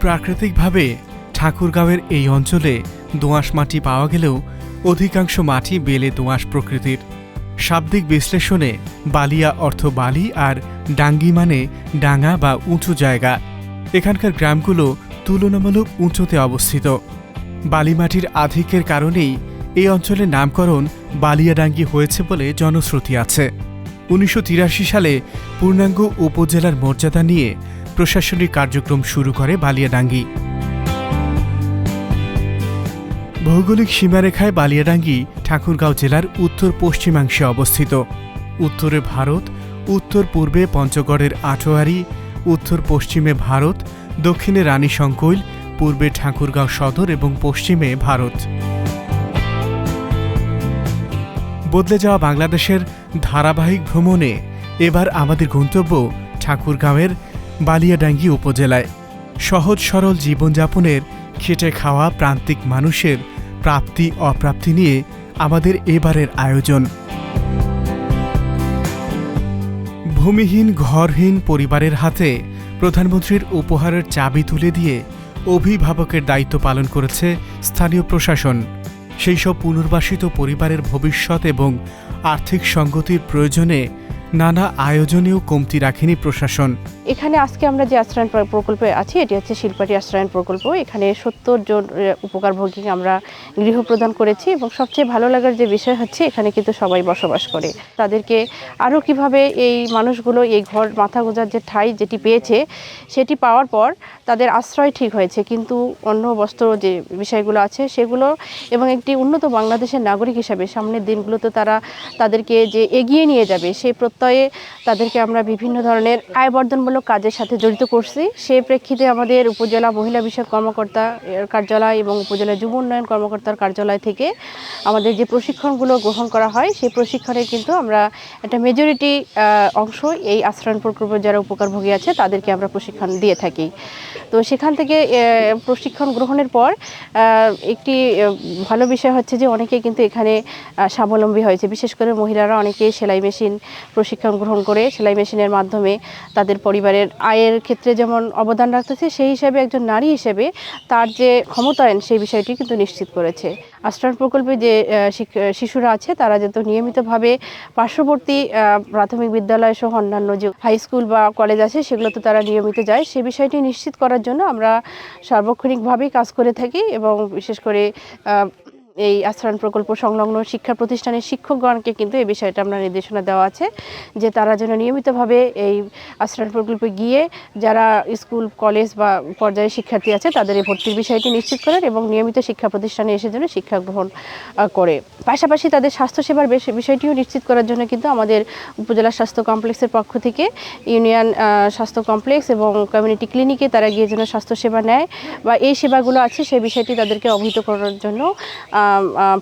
প্রাকৃতিকভাবে ঠাকুরগাঁওয়ের এই অঞ্চলে দোঁয়াশ মাটি পাওয়া গেলেও অধিকাংশ মাটি বেলে দোঁয়াশ প্রকৃতির। শাব্দিক বিশ্লেষণে বালিয়া অর্থ বালি আর ডাঙ্গি মানে ডাঙ্গা বা উঁচু জায়গা। এখানকার গ্রামগুলো তুলনামূলক উঁচুতে অবস্থিত। বালিমাটির আধিক্যের কারণেই এই অঞ্চলের নামকরণ বালিয়াডাঙ্গি হয়েছে বলে জনশ্রুতি আছে। উনিশশো তিরাশি সালে পূর্ণাঙ্গ উপজেলার মর্যাদা নিয়ে প্রশাসনিক কার্যক্রম শুরু করে বালিয়াডাঙ্গি। ভৌগোলিক সীমারেখায় বালিয়াডাঙ্গি, ঠাকুরগাঁও জেলার উত্তর পশ্চিমাংশে অবস্থিত। উত্তরে ভারত, উত্তর পূর্বে পঞ্চগড়ের আটোয়ারি, উত্তর পশ্চিমে ভারত, দক্ষিণে রানী পূর্বে ঠাকুরগাঁও সদর এবং পশ্চিমে ভারত। বদলে যাওয়া বাংলাদেশের ধারাবাহিক ভ্রমণে এবার আমাদের গন্তব্য ঠাকুরগাঁওয়ের বালিয়াডাঙ্গি উপজেলায়। সহজ সরল জীবনযাপনের খেটে খাওয়া প্রান্তিক মানুষের প্রাপ্তি অপ্রাপ্তি নিয়ে আমাদের এবারের আয়োজন। ভূমিহীন, ঘরহীন পরিবারের হাতে প্রধানমন্ত্রীর উপহারের চাবি তুলে দিয়ে অভিভাবকের দায়িত্ব পালন করেছে স্থানীয় প্রশাসন। সেই সব পুনর্বাসিত পরিবারের ভবিষ্যৎ এবং আর্থিক সঙ্গতির প্রয়োজনে নানা আয়োজনেও কমতি রাখেনি প্রশাসন। এখানে আজকে আমরা যে আশ্রয়ন প্রকল্পে আছি, এটি হচ্ছে শিল্পাটি আশ্রয়ন প্রকল্প। এখানে সত্তর জন উপকারভোগী আমরা গৃহ প্রদান করেছি এবং সবচেয়ে ভালো লাগার যে বিষয় হচ্ছে, এখানে কিন্তু সবাই বসবাস করে। তাদেরকে আরও কীভাবে এই মানুষগুলো, এই ঘর মাথা গোজার যে ঠাই যেটি পেয়েছে, সেটি পাওয়ার পর তাদের আশ্রয় ঠিক হয়েছে, কিন্তু অন্য বস্ত্র যে বিষয়গুলো আছে সেগুলো এবং একটি উন্নত বাংলাদেশের নাগরিক হিসাবে সামনের দিনগুলোতে তারা তাদেরকে যে এগিয়ে নিয়ে যাবে সেই প্রত্যয়ে তাদেরকে আমরা বিভিন্ন ধরনের আয়বর্ধনমূলক কাজের সাথে জড়িত করছি। সেই প্রেক্ষিতে আমাদের উপজেলা মহিলা বিষয়ক কর্মকর্তা কার্যালয় এবং উপজেলা যুব উন্নয়ন কর্মকর্তার কার্যালয় থেকে আমাদের যে প্রশিক্ষণগুলো গ্রহণ করা হয়, সেই প্রশিক্ষণে কিন্তু আমরা একটা মেজরিটি অংশ এই আশ্রয়ণ প্রকল্পের যারা উপকারভোগী আছে তাদেরকে আমরা প্রশিক্ষণ দিয়ে থাকি। তো সেখান থেকে প্রশিক্ষণ গ্রহণের পর একটি ভালো বিষয় হচ্ছে যে অনেকে কিন্তু এখানে স্বাবলম্বী হয়েছে। বিশেষ করে মহিলারা অনেকে সেলাই মেশিন প্রশিক্ষণ গ্রহণ করে, সেলাই মেশিনের মাধ্যমে তাদের পরিবারের আয়ের ক্ষেত্রে যেমন অবদান রাখতেছে, সেই হিসাবে একজন নারী হিসেবে তার যে ক্ষমতায়ন, সেই বিষয়টি কিন্তু নিশ্চিত করেছে। আশ্রয়ণ প্রকল্পে যে শিশুরা আছে, তারা যেহেতু নিয়মিতভাবে পার্শ্ববর্তী প্রাথমিক বিদ্যালয় সহ অন্যান্য যে হাই স্কুল বা কলেজ আছে সেগুলোতে তারা নিয়মিত যায়। সে বিষয়টি নিশ্চিত করার জন্য আমরা সার্বক্ষণিকভাবেই কাজ করে থাকি এবং বিশেষ করে এই আশ্রয়ণ প্রকল্প সংলগ্ন শিক্ষা প্রতিষ্ঠানের শিক্ষকগণকে কিন্তু এই বিষয়টা আমরা নির্দেশনা দেওয়া আছে যে তারা যেন নিয়মিতভাবে এই আশ্রয়ণ প্রকল্পে গিয়ে যারা স্কুল, কলেজ বা পর্যায়ে শিক্ষার্থী আছে তাদের এই ভর্তির বিষয়টি নিশ্চিত করেন এবং নিয়মিত শিক্ষা প্রতিষ্ঠানে এসে যেন শিক্ষা গ্রহণ করে। পাশাপাশি তাদের স্বাস্থ্যসেবার বিষয়টিও নিশ্চিত করার জন্য কিন্তু আমাদের উপজেলা স্বাস্থ্য কমপ্লেক্সের পক্ষ থেকে ইউনিয়ন স্বাস্থ্য কমপ্লেক্স এবং কমিউনিটি ক্লিনিকে তারা গিয়ে যেন স্বাস্থ্যসেবা নেয় বা এই সেবাগুলো আছে সেই বিষয়টি তাদেরকে অবহিত করার জন্য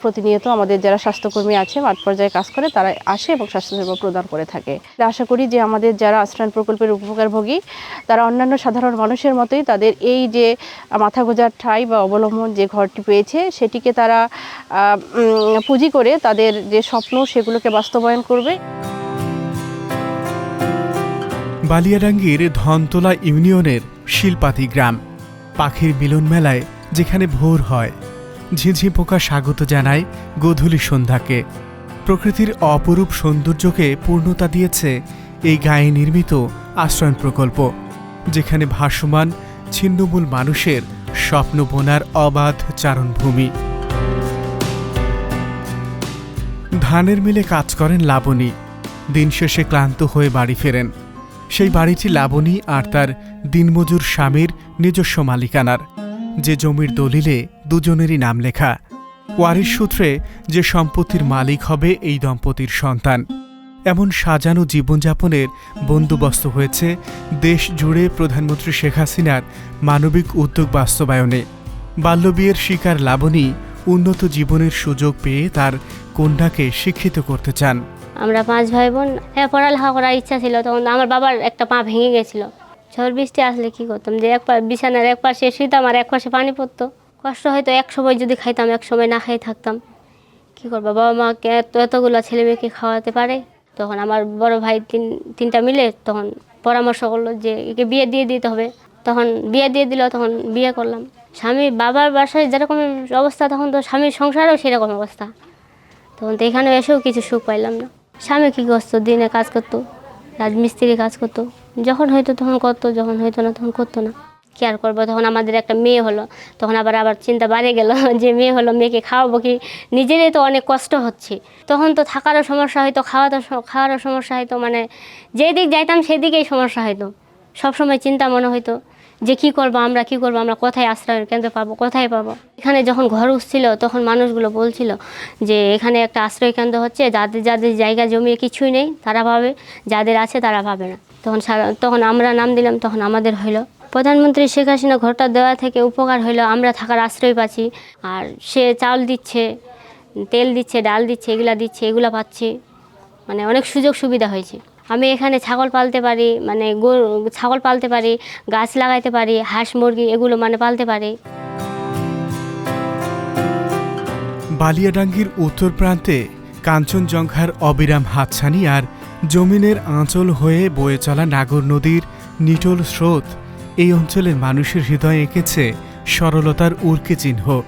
প্রতিনিয়ত আমাদের যারা স্বাস্থ্যকর্মী আছে, মাঠ পর্যায়ে কাজ করে, তারা আসে এবং স্বাস্থ্যসেবা প্রদান করে থাকে। আশা করি যে আমাদের যারা আশ্রয়ণ প্রকল্পের উপকারভোগী, তারা অন্যান্য সাধারণ মানুষের মতোই তাদের এই যে মাথা গোজার ঠাই বা অবলম্বন যে ঘরটি পেয়েছে, সেটিকে তারা পুঁজি করে তাদের যে স্বপ্ন, সেগুলোকে বাস্তবায়ন করবে। বালিয়াডাঙ্গির ধনতলা ইউনিয়নের শিলপাতি গ্রাম, পাখির মিলন মেলায় যেখানে ভোর হয়। ঝিঝি পোকা স্বাগত জানায় গোধূলি সন্ধ্যাকে। প্রকৃতির অপরূপ সৌন্দর্যকে পূর্ণতা দিয়েছে এই গায়ে নির্মিত আশ্রয়ণ প্রকল্প, যেখানে ভাসমান ছিন্নমূল মানুষের স্বপ্ন বোনার অবাধ চারণভূমি। ধানের মিলে কাজ করেন লাবণী। দিন শেষে ক্লান্ত হয়ে বাড়ি ফেরেন। সেই বাড়িটি লাবণী আর তার দিনমজুর স্বামীর নিজস্ব মালিকানার। যে জমির দলিলে দুজনেরই নাম লেখা। ওয়ারিশ সূত্রে যে সম্পত্তির মালিক হবে এই দম্পতির সন্তান। এমন সাজানো জীবনযাপনের বন্দোবস্ত হয়েছে দেশ জুড়ে প্রধানমন্ত্রী শেখ হাসিনার মানবিক উদ্যোগ বাস্তবায়নে। বাল্যবিয়ের শিকার লাবণী উন্নত জীবনের সুযোগ পেয়ে তার কন্যাকে শিক্ষিত করতে চান। আমরা পাঁচ ভাই বোন হ্যাঁ পড়ালেখা করার ইচ্ছা ছিল, তখন আমার বাবার একটা পা ভেঙে গেছিল। ঝড় বৃষ্টি আসলে কি করতাম? যে এক পা বিছানার এক পাশে শুইতাম আর এক পাশে পানি পড়তো। কষ্ট হয়তো এক সময় যদি খাইতাম, এক সময় না খেয়ে থাকতাম। কি করব? বাবা মাকে এত, এতগুলো ছেলে মেয়েকে খাওয়াতে পারে? তখন আমার বড় ভাই তিন, তিনটা মিলে তখন পরামর্শ করল যে একে বিয়ে দিয়ে দিতে হবে। তখন বিয়ে দিয়ে দিল, তখন বিয়ে করলাম। স্বামী, বাবার বাসায় যেরকম অবস্থা, তখন তো স্বামীর সংসারেও সেরকম অবস্থা। তখন তো এখানে এসেও কিছু সুখ পাইলাম না। স্বামী কী করতো? দিনে কাজ করতো, রাজমিস্ত্রি কাজ করতো। যখন হয়তো তখন করতো, যখন হয়তো না তখন করতো না। কি আর করব। তখন আমাদের একটা মেয়ে হলো। তখন আবার আবার চিন্তা বাড়ে গেল যে মেয়ে হলো, মেয়েকে খাওয়াবো কি? নিজেরই তো অনেক কষ্ট হচ্ছে। তখন তো থাকারও সমস্যা হয়তো খাওয়া তো খাওয়ারও সমস্যা হয়তো মানে যেই দিক যাইতাম সেদিকেই সমস্যা হয়তো। সবসময় চিন্তা মনে হয়তো যে কি করব, আমরা কি করব, আমরা কোথায় আশ্রয়ের কেন্দ্র পাবো, কোথায় পাবো? এখানে যখন ঘর উঠছিল, তখন মানুষগুলো বলছিল যে এখানে একটা আশ্রয় কেন্দ্র হচ্ছে, যাদের যাদের জায়গা জমি কিছুই নেই, তারা পাবে, যাদের আছে তারা পাবে না। তখন তখন আমরা নাম দিলাম, তখন আমাদের হইল। প্রধানমন্ত্রী শেখ হাসিনা ঘরটা দেওয়া থেকে উপকার হইল, আমরা থাকার আশ্রয় পাচ্ছি। আর সে চাউল দিচ্ছে, তেল দিচ্ছে, ডাল দিচ্ছে, এগুলা দিচ্ছে, এগুলা পাচ্ছি। মানে অনেক সুযোগ সুবিধা হয়েছে। আমি এখানে ছাগল পালতে পারি মানে গরু, ছাগল পালতে পারি, গাছ লাগাইতে পারি, হাঁস, মুরগি, এগুলো মানে পালতে পারি। বালিয়াডাঙ্গির উত্তর প্রান্তে কাঞ্চনজঙ্ঘার অবিরাম হাতছানি আর জমিনের আঁচল হয়ে বয়ে চলা নাগর নদীর নিটোল স্রোত এই অঞ্চলের মানুষের হৃদয়ে এঁকেছে সরলতার উর্কে চিহ্ন।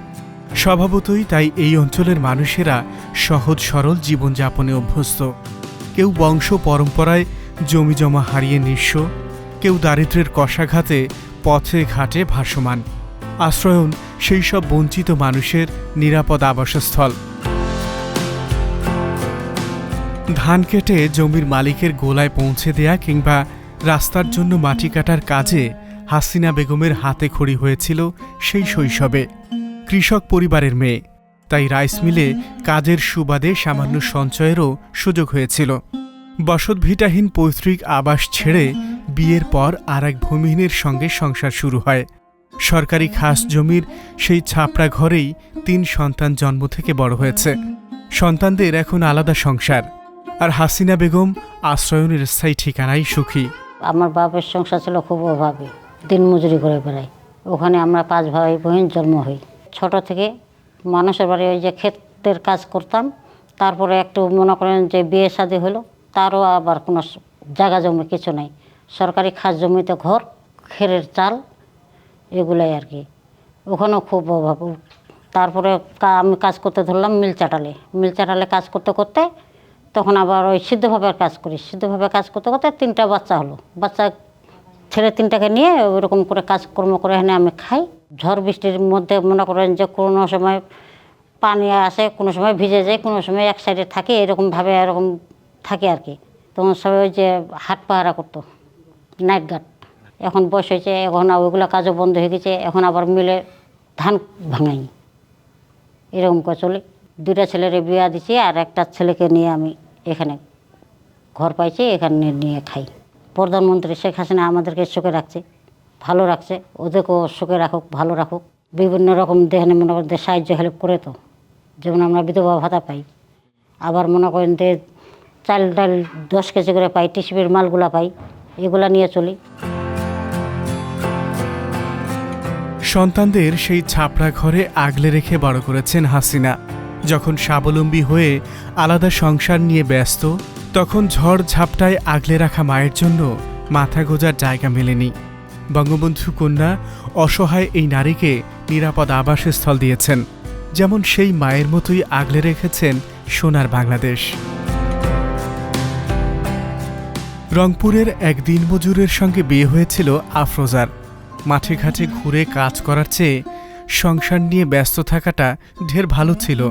স্বভাবতই তাই এই অঞ্চলের মানুষেরা সহজ সরল জীবনযাপনে অভ্যস্ত। কেউ বংশ পরম্পরায় জমিজমা হারিয়ে নিঃস্ব, কেউ দারিদ্র্যের কষাঘাতে পথে ঘাটে ভাসমান। আশ্রয়ন সেই সব বঞ্চিত মানুষের নিরাপদ আবাসস্থল। ধান কেটে জমির মালিকের গোলায় পৌঁছে দেয়া কিংবা রাস্তার জন্য মাটি কাটার কাজে হাসিনা বেগমের হাতে খড়ি হয়েছিল সেই শৈশবে। কৃষক পরিবারের মেয়ে। তাই রাইস মিলে কাজের সুবাদে সামান্য সঞ্চয়েরও সুযোগ হয়েছিল। বসতভিটাহীন পৈতৃক আবাস ছেড়ে বিয়ের পর আর এক ভূমিহীনের সঙ্গে সংসার শুরু হয়। সরকারি খাস জমির সেই ছাপড়া ঘরেই তিন সন্তান জন্ম থেকে বড় হয়েছে। সন্তানদের এখন আলাদা সংসার। আর হাসিনা বেগম আশ্রয়নের স্থায়ী ঠিকানায় সুখী। আমার বাপের সংসার ছিল খুব অভাবে, দিন মজুরি করে বেড়াই ওখানে আমরা পাঁচ ভাই বোন জন্ম হই। ছোট থেকে মানুষের বাড়ি ওই যে ক্ষেতের কাজ করতাম, তারপরে একটু মনে করেন যে বিয়ে শাদি হলো, তারও আবার কোনো জায়গা জমি কিছু নাই। সরকারি খাস জমিতে ঘর, খেরের চাল, এগুলাই আর কি। ওখানেও খুব অভাব। তারপরে আমি কাজ করতে ধরলাম মিল চাটালে মিল চাটালে কাজ করতে করতে তখন আবার ওই সিদ্ধভাবে কাজ করি। সিদ্ধভাবে কাজ করতে করতে তিনটা বাচ্চা হলো। বাচ্চা ছেলে তিনটাকে নিয়ে ওরকম করে কাজকর্ম করে এনে আমি খাই। ঝড় বৃষ্টির মধ্যে মনে করেন যে কোনো সময় পানি আসে, কোনো সময় ভিজে যায়, কোনো সময় এক সাইডে থাকে, এরকমভাবে এরকম থাকে আর কি। তখন সবাই ওই যে হাট পাহারা করতো, নাইট গার্ড। এখন বয়স হয়েছে, এখন ওইগুলো কাজও বন্ধ হয়ে গেছে, এখন আবার মিলে ধান ভাঙাই। এরকম করে চলে। দুটা ছেলের বিয়া দিছি আর একটা ছেলেকে নিয়ে আমি এখানে ঘর পাইছি, এখানে নিয়ে খাই। প্রধানমন্ত্রী শেখ হাসিনা আমাদেরকে সুখে রাখছে, ভালো রাখছে, ওদেরকেও সুখে রাখুক, ভালো রাখুক। বিভিন্ন রকম দেখানে মনে করেন সাহায্য হেল্প করে তো। যেমন আমরা বিধবা ভাতা পাই। আবার মনে করেন যে চাল ডাল দশ কেজি করে পাই টিসিপির মালগুলা পাই, এগুলা নিয়ে চলি। সন্তানদের সেই ছাপড়া ঘরে আগলে রেখে বড় করেছেন হাসিনা। যখন স্বাবলম্বী হয়ে আলাদা সংসার নিয়ে ব্যস্ত, তখন ঝড় ঝাপটায় আগলে রাখা মায়ের জন্য মাথা গোজার জায়গা মেলেনি। বঙ্গবন্ধু কন্যা অসহায় এই নারীকে নিরাপদ আবাসস্থল দিয়েছেন, যেমন সেই মায়ের মতোই আগলে রেখেছেন সোনার বাংলাদেশ। রংপুরের এক দিনমজুরের সঙ্গে বিয়ে হয়েছিল আফরোজার। মাঠে ঘাটে ঘুরে কাজ করার চেয়ে সংসার নিয়ে ব্যস্ত থাকাটা ঢের ভালো ছিল।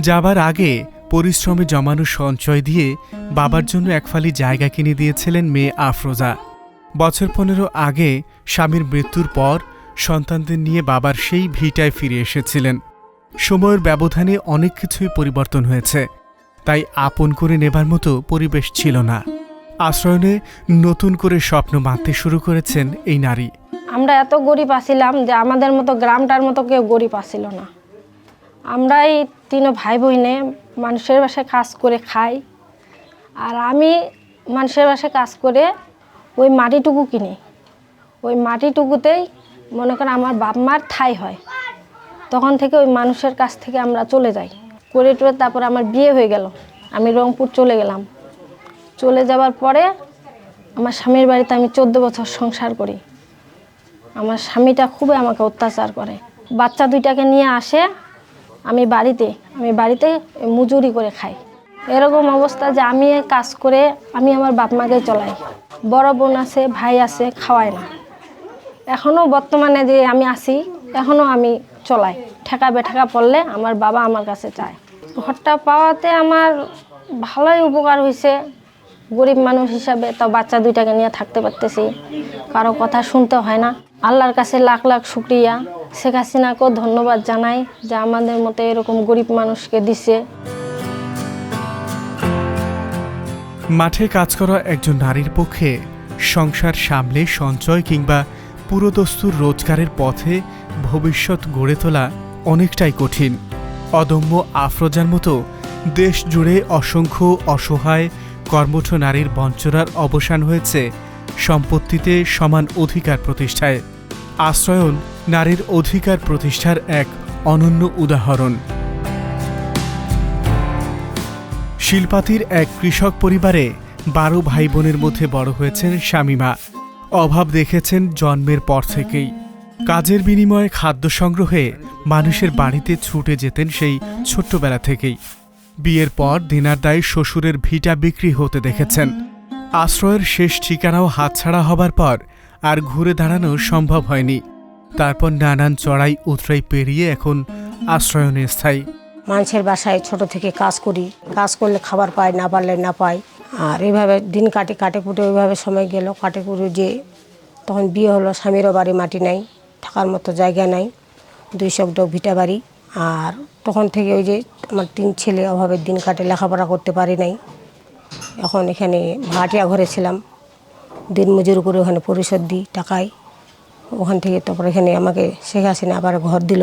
যাবার আগে পরিশ্রমে জমানো সঞ্চয় দিয়ে বাবার জন্য এক ফালি জায়গা কিনে দিয়েছিলেন মেয়ে আফরোজা। বছর পনেরো আগে স্বামীর মৃত্যুর পর সন্তানদের নিয়ে বাবার সেই ভিটায় ফিরে এসেছিলেন। সময়ের ব্যবধানে অনেক কিছুই পরিবর্তন হয়েছে, তাই আপন করে নেবার মতো পরিবেশ ছিল না। আশ্রয়নে নতুন করে স্বপ্ন বাঁধতে শুরু করেছেন এই নারী। আমরা এত গরিব আছিলাম যে আমাদের মতো গ্রামটার মতো কেউ গরিব আসিল না। আমরা এই তিন ভাই বোনে মানুষের বাসায় কাজ করে খাই। আর আমি মানুষের বাসায় কাজ করে ওই মাটিটুকু কিনি। ওই মাটিটুকুতেই মনে করেন আমার বাপ মার ঠাই হয়। তখন থেকে ওই মানুষের কাছ থেকে আমরা চলে যাই। করে টরে তারপর আমার বিয়ে হয়ে গেল। আমি রংপুর চলে গেলাম। চলে যাওয়ার পরে আমার স্বামীর বাড়িতে আমি চোদ্দ বছর সংসার করি। আমার স্বামীটা খুবই আমাকে অত্যাচার করে। বাচ্চা দুইটাকে নিয়ে আসে আমি বাড়িতে আমি বাড়িতে মজুরি করে খাই। এরকম অবস্থা যে আমি কাজ করে আমি আমার বাপ মাকে চলাই। বড় বোন আছে, ভাই আছে খাওয়াই না। এখনও বর্তমানে যে আমি আছি এখনও আমি চলাই। ঠেকা বেঠেকা পড়লে আমার বাবা আমার কাছে চায়। ঘরটা পাওয়াতে আমার ভালোই উপকার হয়েছে। গরিব মানুষ হিসাবে তাও বাচ্চা দুইটাকে নিয়ে থাকতে পারতেছি। কারও কথা শুনতে হয় না। আল্লাহর কাছে লাখ লাখ শুক্রিয়া। শেখ হাসিনাকেও ধন্যবাদ জানাই যে আমাদের মতো এরকম গরিব মানুষকে দিছে। মাঠে কাজ করা একজন নারীর পক্ষে সংসার সামলে সঞ্চয় কিংবা পুরোদস্তুর রোজগারের পথে ভবিষ্যৎ গড়ে তোলা অনেকটাই কঠিন। অদম্য আফরোজার মতো দেশ জুড়ে অসংখ্য অসহায় কর্মঠ নারীর বঞ্চনার অবসান হয়েছে সম্পত্তিতে সমান অধিকার প্রতিষ্ঠায়। আশ্রয়ন নারীর অধিকার প্রতিষ্ঠার এক অনন্য উদাহরণ। শিলপাতির এক কৃষক পরিবারে বারো ভাই বোনের মধ্যে বড় হয়েছেন শামিমা। অভাব দেখেছেন জন্মের পর থেকেই। কাজের বিনিময়ে খাদ্য সংগ্রহে মানুষের বাড়িতে ছুটে যেতেন সেই ছোট্টবেলা থেকেই। বিয়ের পর দিনার দায় শ্বশুরের ভিটা বিক্রি হতে দেখেছেন। আশ্রয়ের শেষ ঠিকানাও হাতছাড়া হবার পর আর ঘুরে দাঁড়ানো সম্ভব হয়নি। তারপর নানান চড়াই উতরাই পেরিয়ে এখন আশ্রয়নে স্থায়ী। মানুষের বাসায় ছোট থেকে কাজ করি। কাজ করলে খাবার পাই না পারলে না পাই। আর এইভাবে দিন কাটে কাটে কুটে ওইভাবে সময় গেল। কাটে কুটে যে তখন বিয়ে হলো, স্বামীরও বাড়ি, মাটি নাই, থাকার মতো জায়গা নাই, দুই শব্দ ভিটা বাড়ি। আর তখন থেকে ওই যে আমার তিন ছেলে অভাবের দিন কাটে, লেখাপড়া করতে পারি নাই। এখন এখানে ভাটিয়া ঘরে ছিলাম। দিন মজুরি করে ওখানে পরিশোধ দিই টাকায়। ওখান থেকে তারপর এখানে আমাকে শেখ হাসিনা আবার ঘর দিল।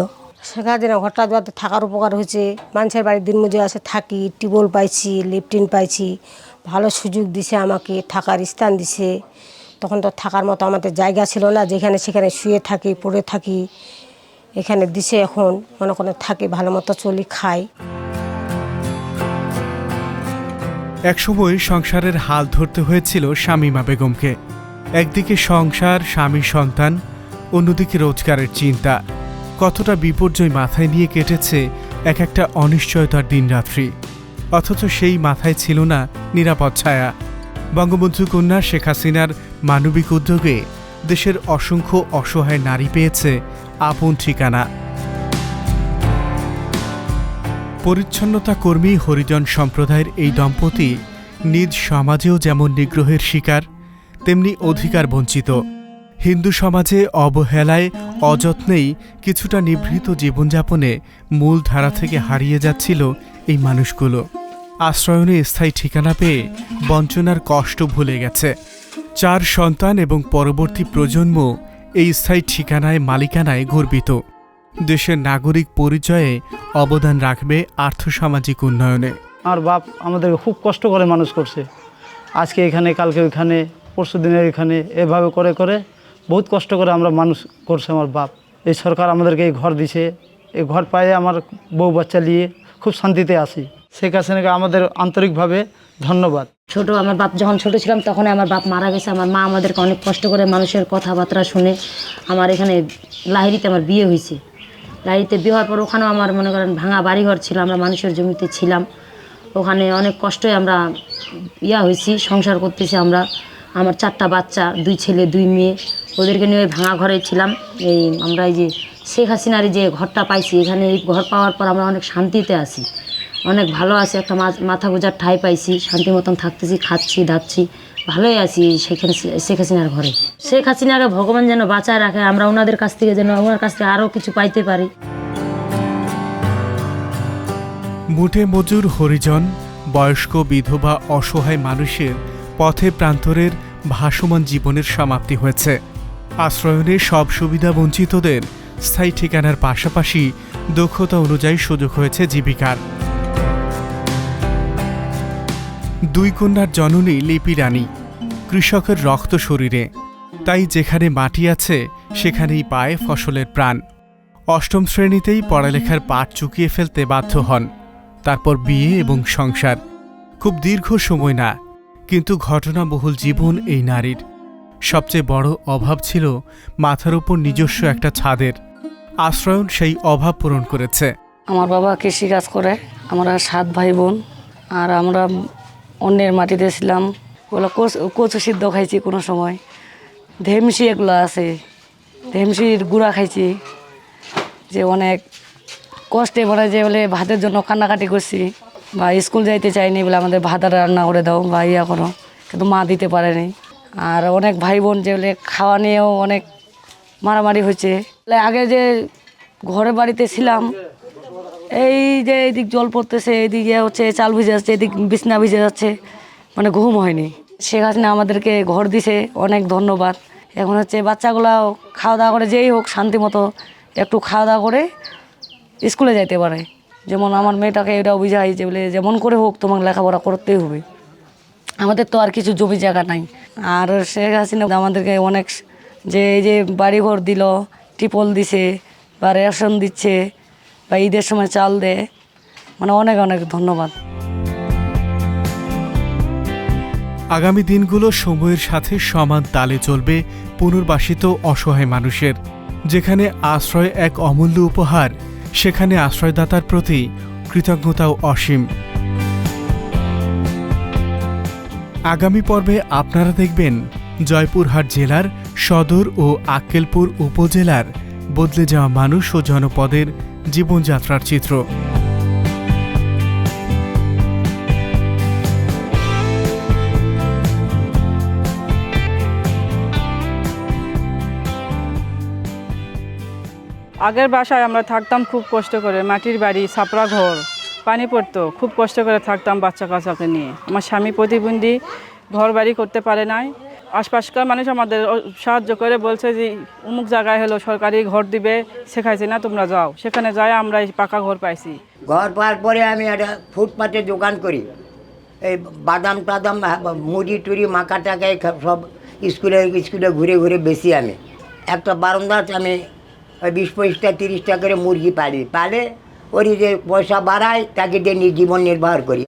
শেখ হাসিনা ঘরটা দেওয়াতে থাকার উপকার হয়েছে। মানুষের বাড়ির দিন মজুরি আছে, থাকি, টিউবওয়েল পাইছি লিফটিন পাইছি। ভালো সুযোগ দিছে আমাকে, থাকার স্থান দিছে। তখন তো থাকার মতো আমাদের জায়গা ছিল না, যেখানে সেখানে শুয়ে থাকি, পড়ে থাকি। এখানে দিছে এখন, মনে করে থাকি ভালো মতো চলি, খাই। একসময় সংসারের হাল ধরতে হয়েছিল শামীমা বেগমকে। একদিকে সংসার স্বামী সন্তান, অন্যদিকে রোজগারের চিন্তা। কতটা বিপর্যয় মাথায় নিয়ে কেটেছে এক একটা অনিশ্চয়তার দিনরাত্রি। অথচ সেই মাথায় ছিল না নিরাপদ ছায়া। বঙ্গবন্ধু কন্যা শেখ হাসিনার মানবিক উদ্যোগে দেশের অসংখ্য অসহায় নারী পেয়েছে আপন ঠিকানা। পরিচ্ছন্নতা কর্মী হরিজন সম্প্রদায়ের এই দম্পতি নিজ সমাজেও যেমন নিগ্রহের শিকার, তেমনি অধিকার বঞ্চিত। হিন্দু সমাজে অবহেলায়, অযত্নেই কিছুটা নিভৃত জীবনযাপনে মূল ধারা থেকে হারিয়ে যাচ্ছিল এই মানুষগুলো। আশ্রয়নে স্থায়ী ঠিকানা পেয়ে বঞ্চনার কষ্ট ভুলে গেছে। চার সন্তান এবং পরবর্তী প্রজন্ম এই স্থায়ী ঠিকানায় মালিকানায় গর্বিত। দেশের নাগরিক পরিচয়ে অবদান রাখবে আর্থসামাজিক উন্নয়নে। আমার বাপ আমাদেরকে খুব কষ্ট করে মানুষ করছে। আজকে এখানে কালকে ওইখানে পরশু দিনে এখানে এভাবে করে করে বহুত কষ্ট করে আমরা মানুষ করছে আমার বাপ। এই সরকার আমাদেরকে এই ঘর দিছে। এই ঘর পায়ে আমার বউ বাচ্চা নিয়ে খুব শান্তিতে আছি। শেখ হাসিনাকে আমাদের আন্তরিকভাবে ধন্যবাদ। ছোট আমার বাপ যখন ছোট ছিলাম তখন আমার বাপ মারা গেছে। আমার মা আমাদেরকে অনেক কষ্ট করে মানুষের কথাবার্তা শুনে আমার এখানে লাহিরিতে আমার বিয়ে হয়েছে। লাহিরিতে বিয়ে হওয়ার পর ওখানেও আমার মনে করেন ভাঙা বাড়িঘর ছিল, আমরা মানুষের জমিতে ছিলাম। ওখানে অনেক কষ্টে আমরা ইয়া হয়েছি, সংসার করতেছি আমরা। আমার চারটা বাচ্চা, দুই ছেলে, দুই মেয়ে, ওদেরকে নিয়ে ওই ভাঙা ঘরে ছিলাম। এই আমরা এই যে শেখ হাসিনার যে ঘরটা পাইছি, এখানে এই ঘর পাওয়ার পর আমরা অনেক শান্তিতে আছি। অনেক ভালো আছে, একটা মাথা গোজার ঠাই পাইছি শান্তি মতন থাকতেছি, খাচ্ছি, দাচ্ছি। ভালোই আছি সেখানে শেখ হাসিনার ঘরে। শেখ হাসিনাকে ভগবান যেন বাঁচায় রাখে, আমরা ওনাদের কাছ থেকে যেন ওনার কাছ থেকে আরও কিছু পাইতে পারি। মুঠে মজুর হরিজন, বয়স্ক বিধবা, অসহায় মানুষের পথে প্রান্তরের ভাসমান জীবনের সমাপ্তি হয়েছে। আশ্রয়নে সব সুবিধা বঞ্চিতদের স্থায়ী ঠিকানার পাশাপাশি দক্ষতা অনুযায়ী সুযোগ হয়েছে জীবিকার। দুই কন্যার জননী লিপি রানী, কৃষকের রক্ত শরীরে। তাই যেখানে মাটি আছে, সেখানেই পায় ফসলের প্রাণ। অষ্টম শ্রেণীতেই পড়ালেখার পাঠ চুকিয়ে ফেলতে বাধ্য হন। তারপর বিয়ে এবং সংসার। খুব দীর্ঘ সময় না, কিন্তু ঘটনাবহুল জীবন এই নারীর। সবচেয়ে বড় অভাব ছিল মাথার উপর নিজস্ব একটা ছাদের। আশ্রয়ন সেই অভাব পূরণ করেছে। আমার বাবা কৃষিকাজ করে, আমরা সাত ভাই বোন, আর আমরা অন্যের মাটিতে ছিলাম ওগুলো কচু কচু সিদ্ধ খাইছি কোনো সময়। ধেমসি এগুলো আছে। ধেমসির গুঁড়া খাইছি। যে অনেক কষ্টে মানে যে বলে ভাতের জন্য কান্নাকাটি করছি। বা স্কুল যাইতে চাইনি বলে আমাদের ভাত রান্না করে দাও বা ইয়া করো। কিন্তু মা দিতে পারেনি। আর অনেক ভাই বোন যে বলে খাওয়া নিয়েও অনেক মারামারি হয়েছে আগে যে ঘরের বাড়িতে ছিলাম এই যে এইদিক জল পড়তেছে এইদিকে হচ্ছে চাল ভিজে যাচ্ছে, এদিক বিছনা ভিজে যাচ্ছে। মানে ঘুম হয়নি। শেখ হাসিনা আমাদেরকে ঘর দিছে, অনেক ধন্যবাদ। এখন হচ্ছে বাচ্চাগুলাও খাওয়া দাওয়া করে যেই হোক শান্তি মতো একটু খাওয়া দাওয়া করে স্কুলে যাইতে পারে। যেমন আমার মেয়েটাকে এটা বুঝাই যে বলে, যেমন করে হোক তোমাকে লেখাপড়া করতেই হবে। আমাদের তো আর কিছু জমি জায়গা নাই। আর শেখ হাসিনা আমাদেরকে অনেক যে এই যে বাড়িঘর দিল, টিপল দিছে বা রেশন দিচ্ছে বা ঈদের সময় চাল দেয় মানে অনেক অনেক ধন্যবাদ। আগামী দিনগুলো সময়ের সাথে সমান তালে চলবে পুনর্বাসিত অসহায় মানুষের। যেখানে আশ্রয় এক অমূল্য উপহার, সেখানে আশ্রয়দাতার প্রতি কৃতজ্ঞতাও অসীম। আগামী পর্বে আপনারা দেখবেন জয়পুরহাট জেলার সদর ও আক্কেলপুর উপজেলার বদলে যাওয়া মানুষ ও জনপদের জীবনযাত্রার চিত্র। আগের বাসায় আমরা থাকতাম খুব কষ্ট করে, মাটির বাড়ি ছাপড়া ঘর, পানি পড়তো, খুব কষ্ট করে থাকতাম বাচ্চা কাচ্চাকে নিয়ে। আমার স্বামী প্রতিবন্ধী ঘর বাড়ি করতে পারে নাই আশপাশকার মানুষ আমাদের সাহায্য করে বলছে যে, অমুক জায়গায় হলো সরকারি ঘর দিবে, শেখাইছে না, তোমরা যাও। সেখানে যাই আমরা এই পাকা ঘর পাইছি। ঘর পাওয়ার পরে আমি একটা ফুটপাতে দোকান করি। এই বাদাম টাদাম মুড়ি টুড়ি মাকা টাকায় খা- সব স্কুলে স্কুলে ঘুরে ঘুরে বেশি আমি। একটা বারান্দাতে আমি বিশ পঁচিশটা, তিরিশটা করে মুরগি পালি। পালে ওর যে পয়সা বাড়ায়, তাকে দিয়ে জীবন নির্বাহ করি।